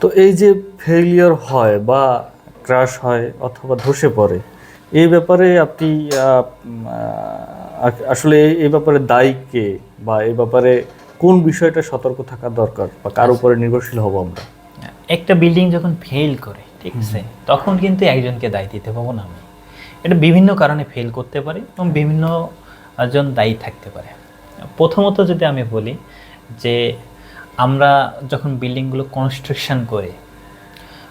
তো এই যে ফেলিয়ার হয় বা ক্রাশ হয় অথবা ধসে পড়ে এই ব্যাপারে আপনি আসলে এই- এই ব্যাপারে দায়ী কে বা এই ব্যাপারে কোন বিষয়টা সতর্ক থাকা দরকার বা কার উপরে নির্ভরশীল হব আমরা? একটা বিল্ডিং যখন ফেল করে ঠিক আছে তখন কিন্তু একজনকে দায় দিতে পাবো না আমি। এটা বিভিন্ন কারণে ফেল করতে পারে এবং বিভিন্ন জন দায়ী থাকতে পারে। প্রথমত যদি আমি বলি যে আমরা যখন বিল্ডিংগুলো কনস্ট্রাকশন করি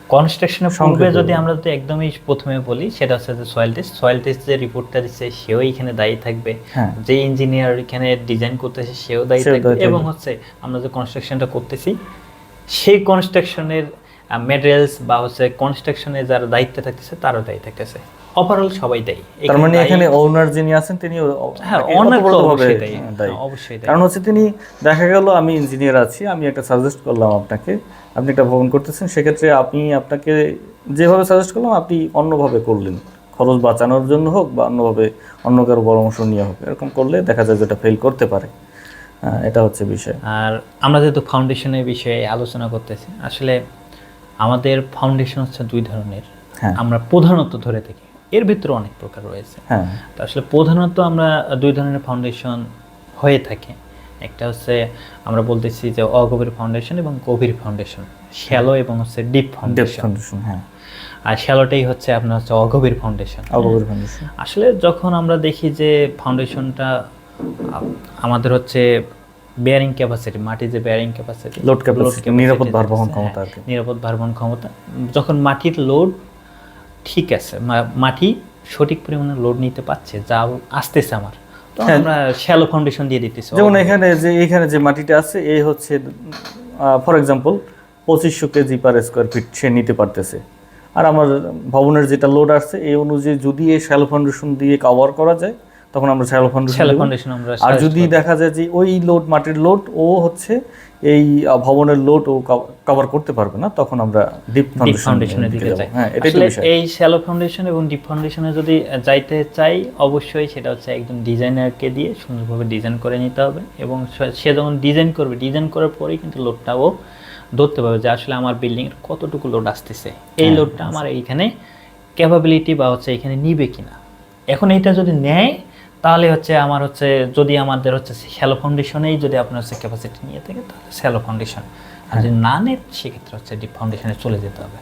কনস্ট্রাকশনের পূর্বে যদি আমরা যদি একদমই প্রথমে বলি সেটা হচ্ছে যে সয়েল টেস্ট সয়েল টেস্ট যে রিপোর্টটা দিচ্ছে সেও এখানে দায়ী থাকবে। হ্যাঁ। যে ইঞ্জিনিয়ার এখানে ডিজাইন করতেছে সেও দায়ী থাকবে। এবং হচ্ছে আমরা যে কনস্ট্রাকশনটা করতেছি সেই কনস্ট্রাকশনের ম্যাটেরিয়ালস বা হচ্ছে কনস্ট্রাকশনে যারা দায়িত্বে থাকতেছে তারাও দায়ী থাকতেছে। ওভারঅল সবাই দায়ী। তার মানে এখানে ওনার যিনি আছেন তিনি হ্যাঁ অনেক তো ওতপ্রোতভাবে অবশ্যই দায়ী। হ্যাঁ, অবশ্যই দায়ী। কারণ হচ্ছে তিনি দেখা গেল আমি ইঞ্জিনিয়ার আছি আমি একটা সাজেস্ট করলাম আপনাকে। আপনি একটা ভবন করতেছেন সেক্ষেত্রে আপনি আপনাকে যেভাবে সাজেস্ট করলাম আপনি অন্যভাবে করলেন। খরচ বাঁচানোর জন্য হোক বা অন্যভাবে অন্য কারও পরামর্শ নিয়ে হোক এরকম করলে দেখা যায় যেটা ফেল করতে পারে। হ্যাঁ, এটা হচ্ছে বিষয়। আর আমরা যেহেতু ফাউন্ডেশনের বিষয়ে আলোচনা করতেছি আসলে আমাদের ফাউন্ডেশন হচ্ছে দুই ধরনের। হ্যাঁ। আমরা প্রধানত ধরে থাকি। এর ভিতরে অনেক প্রকার রয়েছে। হ্যাঁ। তো আসলে প্রধানত আমরা দুই ধরনের ফাউন্ডেশন হয়ে থাকে। একটা হচ্ছে আমরা বলতেছি যে অগভীর ফাউন্ডেশন এবং গভীর ফাউন্ডেশন শ্যালো এবং হচ্ছে ডিপ ফাউন্ডেশন ফাউন্ডেশন হ্যাঁ। আর শ্যালোটাই হচ্ছে আপনার হচ্ছে অগভীর ফাউন্ডেশন অগভীর ফাউন্ডেশন আসলে যখন আমরা দেখি যে ফাউন্ডেশনটা আমাদের হচ্ছে বেয়ারিং ক্যাপাসিটি মাটির যে বেয়ারিং ক্যাপাসিটি লোড ক্যাপাসিটি নিরাপদ ভারবহন ক্ষমতা আর কি। নিরাপদ ভারবহন ক্ষমতা। যখন মাটির লোড ঠিক আছে মাটি সঠিক পরিমাণে লোড নিতে পারছে যা আসতেছে আমার হ্যাঁ। আমরা শ্যালো ফাউন্ডেশন দিয়ে দিতেছি। যেমন এখানে যে এখানে যে মাটিটা আছে এই হচ্ছে ফর এক্সাম্পল পঁচিশশো কেজি পার স্কোয়ার ফিট সে নিতে পারতেছে। আর আমার ভবনের যেটা লোড আসছে এই অনুযায়ী যদি এই শ্যালো ফাউন্ডেশন দিয়ে কভার করা যায় তখন আমরা শ্যালো ফাউন্ডেশন শ্যালো ফাউন্ডেশন আমরা আর যদি দেখা যায় যে ওই লোড মাটির লোড ও হচ্ছে এই ভবনের লোড ও কভার করতে পারবে না তখন আমরা ডিপ ফাউন্ডেশনের দিকে যাই। হ্যাঁ এই শ্যালো ফাউন্ডেশন এবং ডিপ ফাউন্ডেশনে যদি যাইতে চাই অবশ্যই সেটা হচ্ছে একজন ডিজাইনারকে দিয়ে সুন্দরভাবে ডিজাইন করে নিতে হবে এবং সে- যখন ডিজাইন করবে ডিজাইন করার পরেই কিন্তু লোডটাও ধরতে পারবে যে আসলে আমার বিল্ডিং এর কতটুকু লোড আসতেছে। এই হ্যাঁ, লোডটা আমার এইখানে ক্যাপাবিলিটি বা হচ্ছে এখানে নিবে কিনা। এখন এইটা যদি নেয় তাহলে হচ্ছে আমার হচ্ছে যদি আমাদের হচ্ছে শ্যালো ফাউন্ডেশনেই যদি আপনার হচ্ছে ক্যাপাসিটি নিয়ে থাকে তাহলে শ্যালো ফাউন্ডেশন আর যদি না নেন সেক্ষেত্রে হচ্ছে ডিপ ফাউন্ডেশনে চলে যেতে হবে।